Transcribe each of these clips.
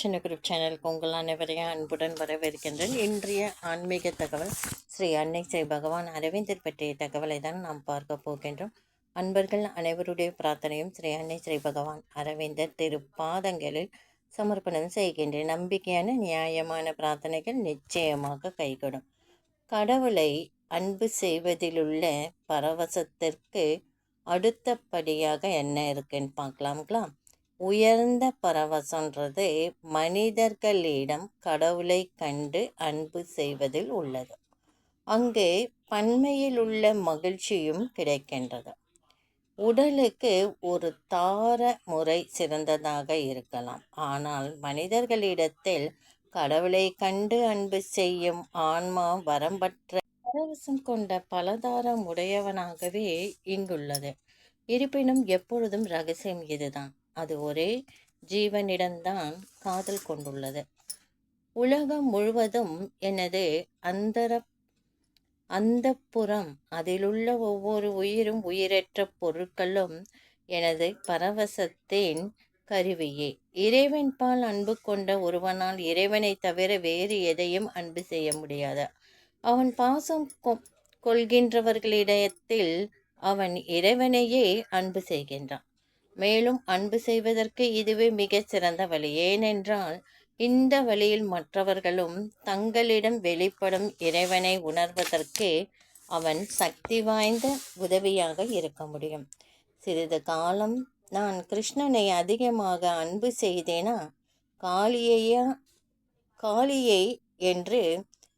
சின்ன குரூப் சேனலுக்கு உங்கள் அனைவரையும் அன்புடன் வரவேற்கின்றேன். இன்றைய ஆன்மீக தகவல் ஸ்ரீ அன்னை ஸ்ரீ பகவான் அரவிந்தர் பற்றிய தகவலை தான் நாம் பார்க்க போகின்றோம். அன்பர்கள் அனைவருடைய பிரார்த்தனையும் ஸ்ரீ அன்னை ஸ்ரீ பகவான் அரவிந்தர் திருப்பாதங்களில் சமர்ப்பணம் செய்கின்றேன். நம்பிக்கையான நியாயமான பிரார்த்தனைகள் நிச்சயமாக கைகூடும். கடவுளை அன்பு செய்வதிலுள்ள பரவசத்திற்கு அடுத்தபடியாக என்ன இருக்குன்னு பார்க்கலாங்களா உயர்ந்த பரவசன்றது மனிதர்களிடம் கடவுளை கண்டு அன்பு செய்வதில் உள்ளது. அங்கு பன்மையில் உள்ள மகிழ்ச்சியும் கிடைக்கின்றது. உடலுக்கு ஒரு தார முறை சிறந்ததாக இருக்கலாம். ஆனால் மனிதர்களிடத்தில் கடவுளை கண்டு அன்பு செய்யும் ஆன்மா வரம்பற்ற பரவசம் கொண்ட பலதாரம் உடையவனாகவே இங்குள்ளது. இருப்பினும் எப்பொழுதும் ரகசியம் இதுதான். அது ஒரே ஜீவனிடம்தான் காதல் கொண்டுள்ளது. உலகம் முழுவதும் எனது அந்தர அந்தப்புறம் அதிலுள்ள ஒவ்வொரு உயிரும் உயிரற்ற பொருட்களும் எனது பரவசத்தின் கருவியே. இறைவன் பால் அன்பு கொண்ட ஒருவனால் இறைவனை தவிர வேறு எதையும் அன்பு செய்ய முடியாது. அவன் பாசம் கொள்கின்றவர்களிடத்தில் அவன் இறைவனையே அன்பு செய்கின்றான். மேலும் அன்பு செய்வதற்கு இதுவே மிகச் சிறந்த வழி. ஏனென்றால் இந்த வழியில் மற்றவர்களும் தங்களிடம் வெளிப்படும் இறைவனை உணர்வதற்கே அவன் சக்தி வாய்ந்த உதவியாக இருக்க முடியும். சிறிது காலம் நான் கிருஷ்ணனை அதிகமாக அன்பு செய்தேனா? காளியையா காளியை என்று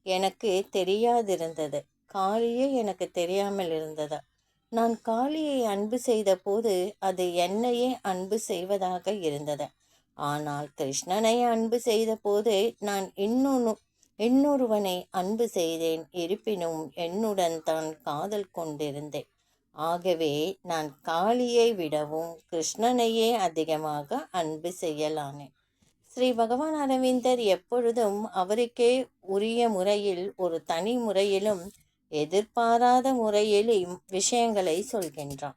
எனக்கு தெரியாதிருந்தது. காளியே எனக்கு தெரியாமல் இருந்தது? நான் காளியை அன்பு செய்தபோது அது என்னையே அன்பு செய்வதாக இருந்தது. ஆனால் கிருஷ்ணனை அன்பு செய்த போது நான் இன்னொன்று இன்னொருவனை அன்பு செய்தேன் இருப்பினும் என்னுடன் தான் காதல் கொண்டிருந்தேன். ஆகவே நான் காளியை விடவும் கிருஷ்ணனையே அதிகமாக அன்பு செய்யலானேன் ஸ்ரீ பகவான் அரவிந்தர் எப்பொழுதும் அவருக்கே உரிய முறையில் ஒரு தனி முறையிலும் எதிர்பாராத முறையிலும் விஷயங்களை சொல்கின்றான்.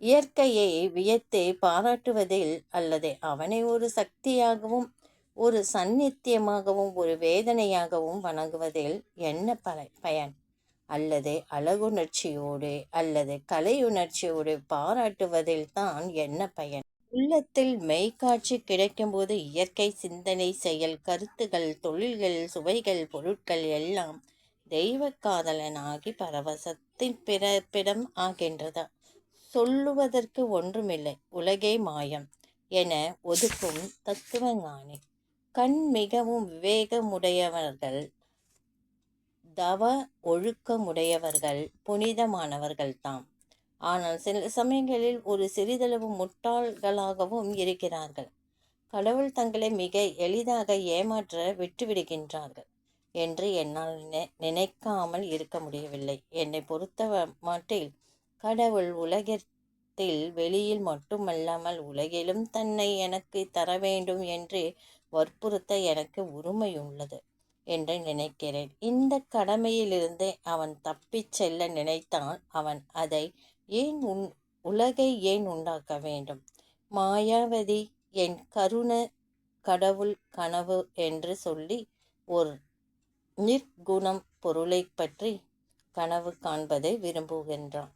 இயற்கையை வியத்து பாராட்டுவதில் அல்லது அவனை ஒரு சக்தியாகவும் ஒரு சந்நித்தியமாகவும் ஒரு வேதனையாகவும் வணங்குவதில் என்ன பல பயன்? அல்லது அழகுணர்ச்சியோடு அல்லது கலையுணர்ச்சியோடு பாராட்டுவதில் தான் என்ன பயன்? உள்ளத்தில் மெய்காட்சி கிடைக்கும்போது இயற்கை சிந்தனை செயல் கருத்துகள் தொழில்கள் சுவைகள் பொருட்கள் எல்லாம் தெய்வ காதலனாகி பரவசத்தின் பிறப்பிடம் ஆகின்றது. சொல்லுவதற்கு ஒன்றுமில்லை. உலகே மாயம் என ஒதுக்கும் தத்துவஞானி. கண் மிகவும் விவேகமுடையவர்கள் தவ ஒழுக்கமுடையவர்கள் புனிதமானவர்கள் தாம் ஆனால் சில சமயங்களில் ஒரு சிறிதளவு முட்டாள்களாகவும் இருக்கிறார்கள். கடவுள் தங்களை மிக எளிதாக ஏமாற்ற விட்டுவிடுகின்றார்கள். என்று என்னால் நினைக்காமல் இருக்க முடியவில்லை. என்னை பொறுத்த மாட்டில் கடவுள் உலகத்தில் வெளியில் மட்டுமல்லாமல் உலகிலும் தன்னை எனக்கு தர வேண்டும் என்று வற்புறுத்த எனக்கு உரிமை உள்ளது என்று நினைக்கிறேன். இந்த கடமையிலிருந்து அவன் தப்பிச் செல்ல நினைத்தால் அவன் அதை ஏன் உன் உலகை ஏன் உண்டாக்க வேண்டும்? மாயாவதி என் கருண கடவுள் கனவு என்று சொல்லி ஒரு நிர்குணம் பொருளை பற்றி கனவு காண்பதை விரும்புகின்றான்.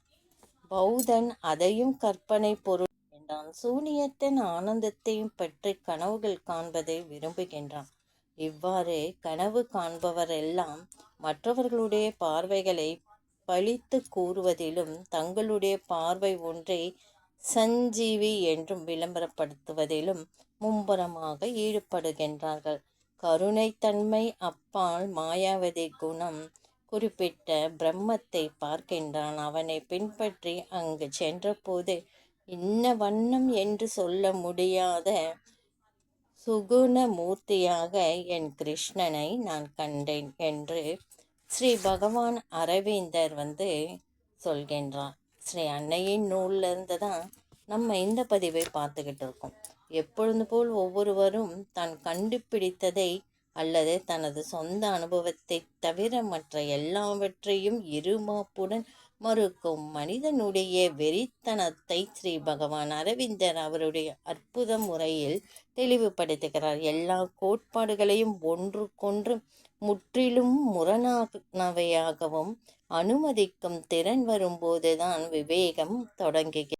பௌதன் அதையும் கற்பனை பொருள் என்றான். சூனியத்தின் ஆனந்தத்தையும் பற்றி கனவுகள் காண்பதை விரும்புகின்றான். இவ்வாறு கனவு காண்பவரெல்லாம் மற்றவர்களுடைய பார்வைகளை பழித்து கூறுவதிலும் தங்களுடைய பார்வை ஒன்றை சஞ்சீவி என்றும் விளம்பரப்படுத்துவதிலும் மும்புறமாக ஈடுபடுகின்றார்கள். கருணைத்தன்மை அப்பால் மாயாவதி குணம் குறிப்பிட்ட பிரம்மத்தை பார்க்கின்றான். அவனை பின்பற்றி அங்கு சென்றபோது இன்ன வண்ணம் என்று சொல்ல முடியாத சுகுண மூர்த்தியாக என் கிருஷ்ணனை நான் கண்டேன் என்று ஸ்ரீ பகவான் அரவிந்தர் வந்து சொல்கின்றார். ஸ்ரீ அன்னையின் நூல்லேருந்து தான் நம்ம இந்த பதிவை பார்த்துக்கிட்டு இருக்கோம் எப்பொழுது போல் ஒவ்வொருவரும் தான் கண்டுபிடித்ததை அல்லது தனது சொந்த அனுபவத்தை தவிர மற்ற எல்லாவற்றையும் இருமாப்புடன் மறுக்கும் மனிதனுடைய வெறித்தனத்தை ஸ்ரீ பகவான் அரவிந்தர் அவருடைய அற்புத முறையில் தெளிவுபடுத்துகிறார். எல்லா கோட்பாடுகளையும் ஒன்றுக்கொன்று முற்றிலும் முரணானவையாகவும் அனுமதிக்கும் திறன் வரும்போதுதான் விவேகம் தொடங்குகிறது.